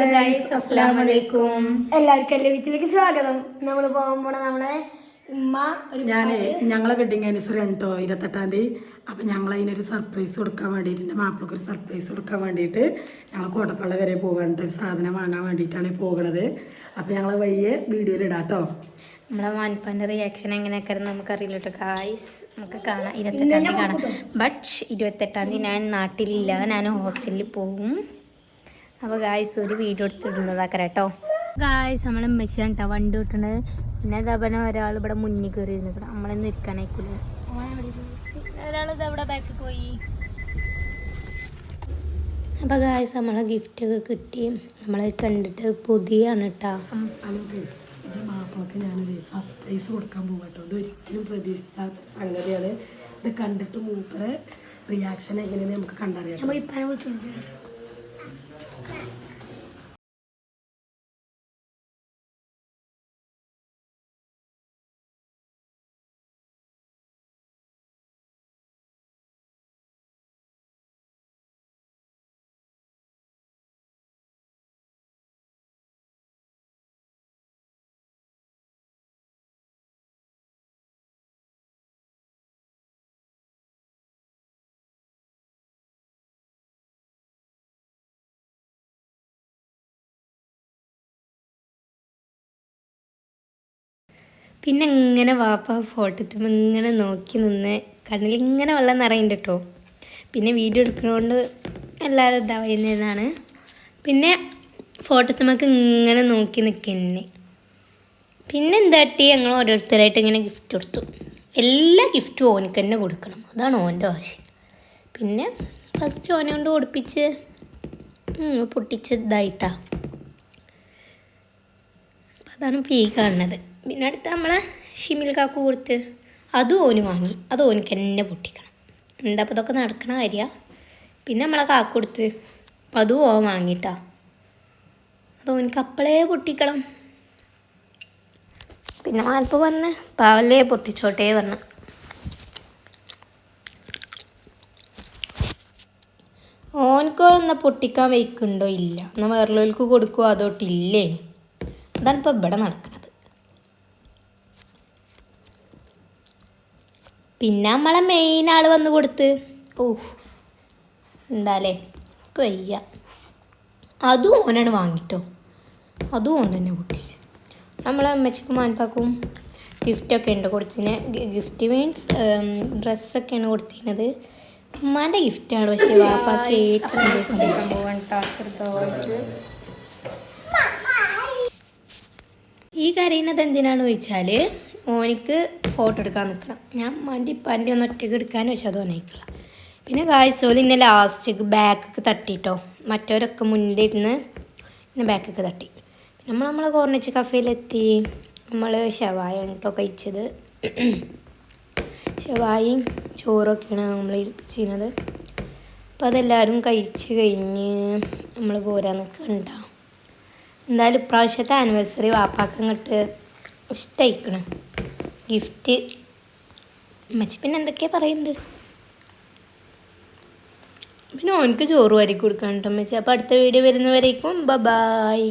എല്ലാവർക്കും എന്റെ വീട്ടിലേക്ക് സ്വാഗതം. നമ്മൾ പോകാൻ പോണ നമ്മളെ ഉമ്മ ഞങ്ങളെ വെഡിങ് ആനിവേഴ്സറി ആണ് കേട്ടോ ഇരുപത്തെട്ടാം തീയതി. അപ്പം ഞങ്ങൾ അതിനൊരു സർപ്രൈസ് കൊടുക്കാൻ വേണ്ടിയിട്ട് എന്റെ മാപ്പിളക്ക് ഒരു സർപ്രൈസ് കൊടുക്കാൻ വേണ്ടിയിട്ട് ഞങ്ങൾ കോട്ടപ്പള്ള വരെ പോകാനുണ്ട് ഒരു സാധനം വാങ്ങാൻ വേണ്ടിയിട്ടാണ് പോകണത്. അപ്പം ഞങ്ങൾ വയ്യെ വീഡിയോയിൽ ഇടാം കേട്ടോ നമ്മളെ മാൻപാന്റെ റിയാക്ഷൻ എങ്ങനെയൊക്കെ നമുക്കറിയില്ല കേട്ടോ കായ്സ് നമുക്ക് കാണാം ഇരുപത്തെട്ടാം തീയതി കാണാം. ബട്ട് ഇരുപത്തെട്ടാം തീയതി ഞാൻ നാട്ടിലില്ല ഞാൻ ഹോസ്റ്റലിൽ പോകും. അപ്പോൾ ഗായ്സ് ഒരു വീഡിയോ എടുത്തിടുന്നതാക്കാം കേട്ടോ ഗായ്സ് നമ്മളെ മെച്ചാണ് കേട്ടോ വണ്ടി വിട്ടണത് പിന്നെ അതേപോലെ ഒരാൾ ഇവിടെ മുന്നിൽ കയറി ഇരുന്നിട്ട് നമ്മളൊന്നും ഇരിക്കാനായിക്കൂല ഒരാൾ ഇത് അവിടെ ബാക്കിൽ പോയി. അപ്പോൾ ഗായ്സ് നമ്മളെ ഗിഫ്റ്റ് ഒക്കെ കിട്ടി. നമ്മളെ കണ്ടിട്ട് പുതിയാണ് കേട്ടോ എന്റെ മാപ്പിളക്ക് ഞാനൊരു സർപ്രൈസ് കൊടുക്കാൻ പോകും കേട്ടോ ഇത് ഒരിക്കലും പ്രതീക്ഷിച്ചാത്ത സംഗതിയാണ്. ഇത് കണ്ടിട്ട് മൂപ്പറെ റിയാക്ഷൻ എങ്ങനെയാണ് നമുക്ക് കണ്ടറിയാം പിന്നെ ഇങ്ങനെ വാപ്പ ഫോട്ടോ ഇങ്ങനെ നോക്കി നിന്ന് കണ്ണിൽ ഇങ്ങനെ വെള്ളം നിറയുന്നുണ്ട് കേട്ടോ. പിന്നെ വീഡിയോ എടുക്കുന്നതുകൊണ്ട് അല്ലാതെ ഇതാവുന്നതാണ്. പിന്നെ ഫോട്ടോ ഫോട്ടോത്തുമ്മക്ക് ഇങ്ങനെ നോക്കി നിൽക്കുന്നേ. പിന്നെ എന്താട്ടി ഞങ്ങൾ ഓരോരുത്തരായിട്ട് ഇങ്ങനെ ഗിഫ്റ്റ് കൊടുത്തു. എല്ലാ ഗിഫ്റ്റും ഓനക്ക് തന്നെ കൊടുക്കണം. അതാണ് ഓന്റെ ആവശ്യം. പിന്നെ ഫസ്റ്റ് ഓനെ കൊണ്ട് ഓടിപ്പിച്ച് പൊട്ടിച്ച് ഇതായിട്ടാണ് അതാണ് പീ കാണുന്നത്. പിന്നെ അടുത്ത് നമ്മളെ ഷിമിൽ കാക്കു കൊടുത്ത് അതും ഓന് വാങ്ങി. അത് ഓനിക്ക് എന്നെ പൊട്ടിക്കണം. എന്താ അപ്പോൾ ഇതൊക്കെ നടക്കണ കാര്യമാണ് പിന്നെ നമ്മളെ കാക്കു കൊടുത്ത് അതും ഓൻ വാങ്ങിയിട്ടാ അത് ഓനിക്ക് അപ്പളേ പൊട്ടിക്കണം. പിന്നെ മാൽപ്പ പറഞ്ഞ് പാവല്ലേ പൊട്ടിച്ചോട്ടേ പറഞ്ഞു. ഓനക്ക് ഒന്ന് പൊട്ടിക്കാൻ വയ്ക്കുന്നുണ്ടോ ഇല്ല. എന്നാൽ വേറെല്ലോർക്ക് കൊടുക്കുമോ അതോട്ടില്ലേ അതാണ് ഇപ്പോൾ ഇവിടെ നടക്കുന്നത് പിന്നെ നമ്മളെ മെയിൻ ആൾ വന്ന് കൊടുത്ത്. ഓ എന്താലേ? കൊയ്യ വയ്യ. അതും ഓനാണ് വാങ്ങിട്ടോ. അതും ഓൻ തന്നെ പൊട്ടിച്ച്. നമ്മളെ അമ്മച്ചിക്കും മാൻപാക്കും ഗിഫ്റ്റൊക്കെ ഉണ്ട് കൊടുത്തിന്. ഗിഫ്റ്റ് മീൻസ് ഡ്രസ്സൊക്കെയാണ് കൊടുത്തിരുന്നത് ഉമ്മാന്റെ ഗിഫ്റ്റാണ് പക്ഷേ വാപ്പാക്ക് ഏറ്റവും വലിയ സന്തോഷം. ഈ കരയുന്നത് എന്തിനാണെന്ന് ചോദിച്ചാൽ ഓനിക്ക് ഫോട്ടോ എടുക്കാൻ നിൽക്കണം ഞാൻ മന്റെ ഇപ്പാന്റെ ഒന്ന് ഒറ്റയ്ക്ക് എടുക്കാൻ വെച്ചാൽ തോന്നിയിട്ടില്ല പിന്നെ കാഴ്ചോൽ ഇന്നെ ലാസ്റ്റ്ക്ക് ബാക്കൊക്കെ തട്ടിട്ടോ. മറ്റവരൊക്കെ മുന്നിലിരുന്ന് പിന്നെ ബാക്കൊക്കെ തട്ടി. നമ്മൾ നമ്മളെ കോർണിച്ച് കഫേയിലെത്തി നമ്മൾ ഷവായ കേട്ടോ കഴിച്ചത്. ഷവായും ചോറൊക്കെയാണ് നമ്മൾ ഏൽപ്പിച്ചിരുന്നത്. അപ്പോൾ അതെല്ലാവരും കഴിച്ച് കഴിഞ്ഞ് നമ്മൾ പോരാൻ നിൽക്കണ്ട എന്തായാലും ഇപ്രാവശ്യത്തെ ആനിവേഴ്സറി വാപ്പാക്കങ്ങട്ട് ഇഷ്ടമായിക്കണം ഗിഫ്റ്റ് അമ്മച്ചി പിന്നെ എന്തൊക്കെയാ പറയുന്നത്? പിന്നെ ഓനക്ക് ചോറ് വാരി കൊടുക്കാൻ കേട്ടോ അമ്മച്ചി അപ്പോൾ അടുത്ത വീഡിയോ വരുന്നവരേക്കും ബ ബായ്